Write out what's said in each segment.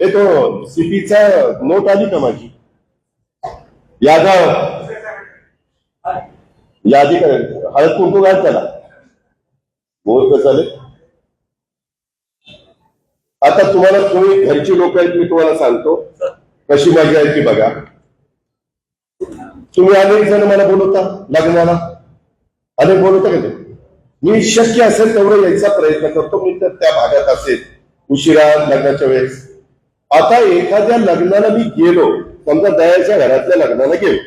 हे तो सीपीचा नोट आली का माझी? यादव. यादी काय हळद कुंकू घाल त्याला. बोल कसं चालेल आता तुम्हाला तुम्ही घरची लोक आहेत मी तुम्हाला सांगतो. कशी मजा आहे ती बघा. तुम्ही अनेक जण मला बोलवता लग्नाला. अनेक बोलवता का ते? मी शक्य असेल तेवढं यायचा प्रयत्न करतो. मी तर त्या भागात असेल. उशिरा लग्नाच्या वेळेस. आता एखाद्या लग्नाला मी गेलो समजा दयाच्या घरातल्या लग्नाला गेलो.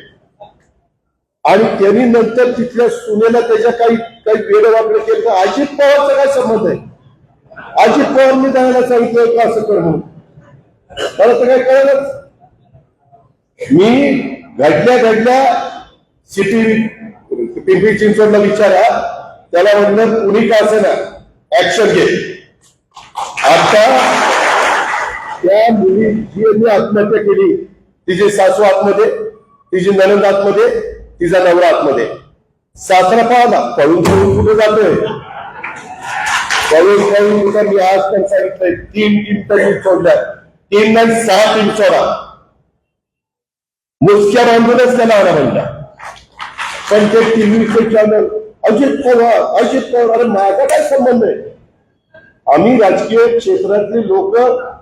आणि त्यांनी नंतर तिथल्या सुनेला त्याच्या काही काही वेळ वापरं केलं तर अजित पवारचा काय संबंध आहे? अजित पवारनी दयाला सांगितलं का असं कर म्हणून? मला तर काय कळलंच. मी घडल्या घडल्या सिटी पिंपरी चिंचवडला विचारा त्याला म्हणलं कुणी का असेल ना ऍक्शन घे. आता त्या मुली जी यांनी आत्महत्या केली तिचे सासू आतमध्ये तिची ननंद आतमध्ये तिचा नवरा आतमध्ये. सासरा पाहला पळून पळून कुठे जातोय? पळून पळून कुठं मी आज पण सांगितलंय तीन टीम तरी सोडल्या तीन नाही सहा टीम सोडा. मुसक्या बांधूनच त्याला आणा म्हणला. पण ते टीव्हीचे चॅनल अजित पवार अजित पवार अरे माझा काय संबंध आहे? आम्ही राजकीय क्षेत्रातले लोक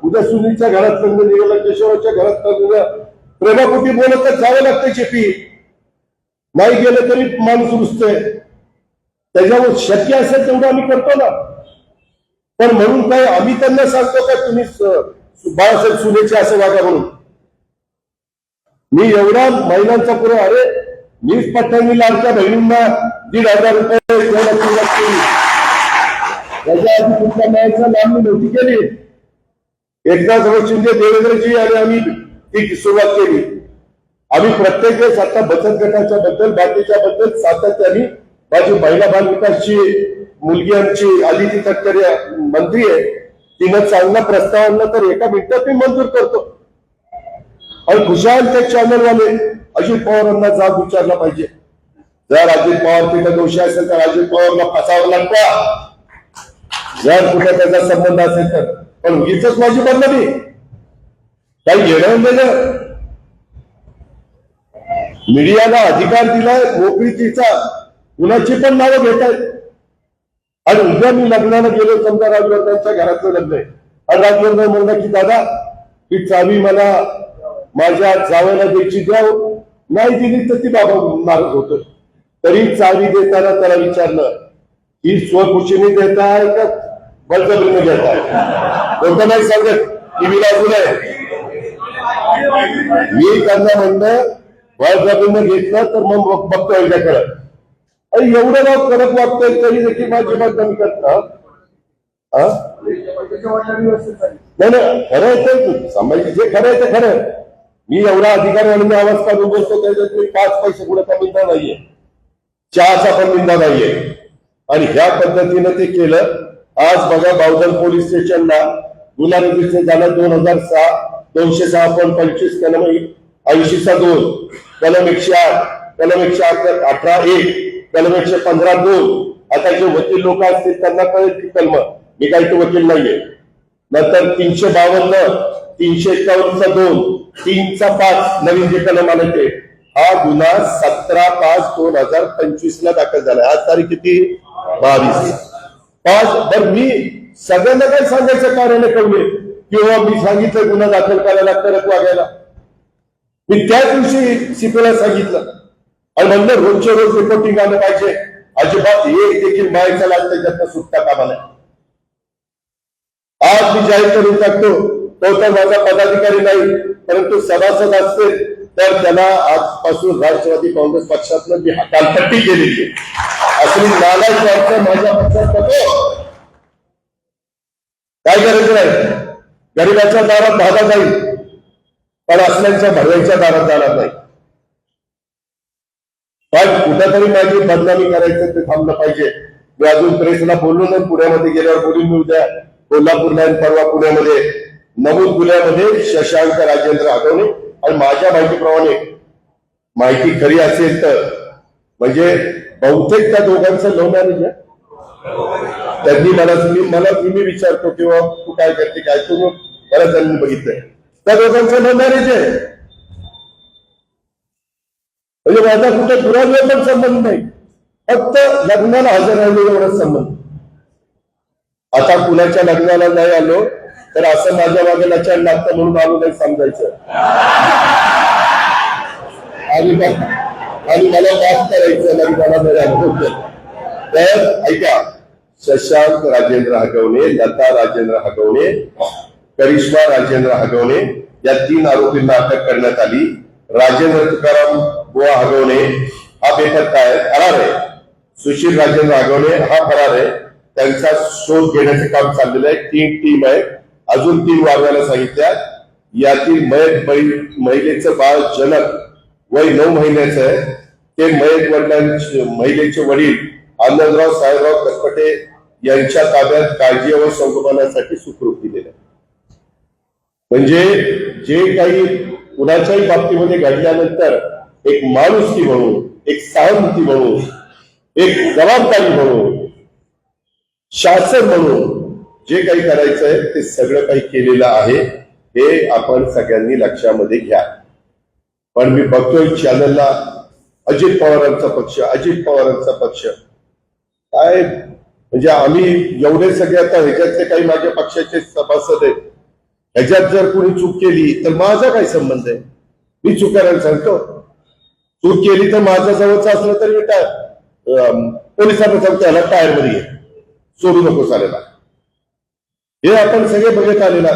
उद्या सुनीलच्या घरात लग्न निघालं केशवाच्या घरात लग्न प्रेमापोटी बोलत तर जावं लागतं शेती नाही गेलं तरी माणूस रुजतोय त्याच्यावर शक्य असेल तेवढं आम्ही करतो ना. पण म्हणून काय आम्ही त्यांना सांगतो का तुम्ही बाळासाहेब सुनेचे असं वागा म्हणून. मी एवढा महिलांचा पुरा अरे मीच पट्ट्यांनी लाडक्या बहिणींना दीड हजार रुपये त्याच्या आधी कुठल्या मॅचला लांबी नव्हती केली एकनाथ शिंदे देवेंद्रजी आणि आम्ही ती सुरुवात केली. आम्ही प्रत्येक वेळेस आता बचत गटाच्या बद्दल बाकीच्या बद्दल सातत्याने माझी महिला बाल विकासची मुलगी आमची आदिती तटकरे मंत्री आहे. तिनं चांगला प्रस्ताव आणला तर एका मिनिटात मी मंजूर करतो. आणि खुशाल ते चॅनलवाले अजित पवारांना जाब विचारला पाहिजे. जर अजित पवार तिथं दोषी असेल तर अजित पवारला फसावं लागतं. जर कुठे त्याचा संबंध असेल तर. पण उगीच माझी बदलली काही घेणं म्हणजे देणं मीडियाला अधिकार दिलाय मोकळीकीचा कुणाची पण नावं घेत आहेत आणि उद्या मी लग्नाला गेलो समजा राजवर्धनच्या घरातलं लग्न आहे. आणि राजवर्धन म्हणला की दादा ही चावी मला माझ्या जावयाला द्यायची द्या. नाही दिली तर ती बाबा मारत होत. तरी चावी देताना त्याला विचारलं ही स्वखुशीने देताय का बळजबरीने देत आहे कोणतं नाही सांगत. टीव्ही अजून आहे. मी त्यांना म्हणलं बळजबरीने घेतलं तर मग बघतोय बघतो एकदा अरे एवढं नाव करत वागतोय तरी देखील माझी मत कमी करत. नाही नाही खरं आहे ते संभाजी जे खरं आहे ते खरं आहे. मी एवढा अधिकारी म्हणून आवाज काढून बसतो त्याच्यात मी पाच पैसे कुणाचा मिळता नाहीये. चहाचा पण मिळता नाहीये. आणि ह्या पद्धतीनं ते केलं. आज बघा बावधन पोलीस स्टेशनला गुन्हा रजिस्टर झाला दोन हजार सहा दोनशे सहा पॉईंट पंचवीस कलम ऐंशीचा दोन कलम एकशे आठ कलम एकशे अठरा एक कलम एकशे पंधरा दोन. आता जे वकील लोक असतील त्यांना कळेल ती कलम. मी काही तो वकील नाहीये. नंतर तीनशे बावन्न तीनशे एकावन्नचा दोन तीनचा पाच नवीन जे कलम आले ते. हा गुन्हा सतरा पाच दोन हजार पंचवीस ला दाखल झाला. आज तारीख किती? बावीस. पाच बर मी सगळ्यांना काय सांगायचं कारण कळले किंवा मी सांगितलं गुन्हा दाखल करायला करत वागायला मी त्याच दिवशी सीपीला सांगितलं. आणि म्हणलं रोजच्या रोज रिपोर्टिंग आलं पाहिजे. अजिबात एक देखील मायचा लागतं त्यांना सुटता कामा नाही आज मी जाहीर करून टाकतो तो तर माझा पदाधिकारी नाही परंतु सभासद असतील तर त्याला आजपासून राष्ट्रवादी काँग्रेस पक्षातनं मी हकालपट्टी केलेली आहे. असली लालच माणसं माझ्या पक्षात नको काय करायचं नाही. गरीबाच्या दारात धागा जाईल पण असल्याच्या भरवायच्या दारात जाणार नाही. पण कुठेतरी माझी बदनामी करायचं ते थांबलं पाहिजे. मी अजून प्रेसला बोललो नाही पुण्यामध्ये गेल्यावर बोलून मी उद्या कोल्हापूरला आणि परवा पुण्यामध्ये. नमूद पुण्यामध्ये शशांक राजेंद्र आठवणे आणि माझ्या माहितीप्रमाणे माहिती खरी असेल तर. म्हणजे बहुतेक त्या दोघांचं लव्ह मॅरेज आहे. त्यांनी मला मी मला मी विचारतो किंवा तू काय करते काय तू बऱ्याच जणांनी बघितलंय. त्या दोघांचं लव्ह मॅरेज आहे. म्हणजे माझा कुठे दुराव्य पण संबंध नाही. फक्त लग्नाला हजर राहिले एवढाच संबंध. आता कुणाच्या लग्नाला नाही आलो तर असं माझ्या मागे लक्षात लागतं म्हणून आलो नाही समजायचं. आणि आणि मला माफ करायचं नाही आलो तर ऐका शशांक राजेंद्र हगवणे लता राजेंद्र हगवणे करिश्मा राजेंद्र हगवणे या तीन आरोपींना अटक करण्यात आली. राजेंद्र तुकाराम बुवा हगवणे हा बेपत्ता आहे फरार आहे. सुशील राजेंद्र हगवणे हा फरार आहे. त्यांचा शोध घेण्याचं काम चाललेलं आहे. तीन टीम आहे अजून तीन वाढवायला सांगितल्या यातील मयत महिलेचं बाळ जनक वय नऊ महिन्याचं आहे. ते मयत वडिलांचे महिलेचे वडील आनंदराव साहेबराव कसपटे यांच्या ताब्यात काळजी व संगोपनासाठी सुखरूप दिलेलं. आहे म्हणजे जे काही कुणाच्याही बाबतीमध्ये घडल्यानंतर एक माणुसकी म्हणून एक सहानुभूती म्हणून एक जबाबदारी म्हणून शासन म्हणून जे काही करायचंय ते सगळं काही केलेलं आहे हे आपण सगळ्यांनी लक्षामध्ये घ्या. पण मी बघतोय चॅनलला अजित पवारांचा पक्ष अजित पवारांचा पक्ष. काय म्हणजे आम्ही एवढे सगळे आता ह्याच्यातले काही माझ्या पक्षाचे सभासद आहेत. ह्याच्यात जर कोणी चूक केली तर माझा काय संबंध आहे? मी चुकायला सांगतो. चूक केली तर माझा जवळचा असलं तरी मी काय पोलिसांना सांगतो याला टायरमध्ये सोडू नको चालेला हे आपण सगळे बघत आलेला.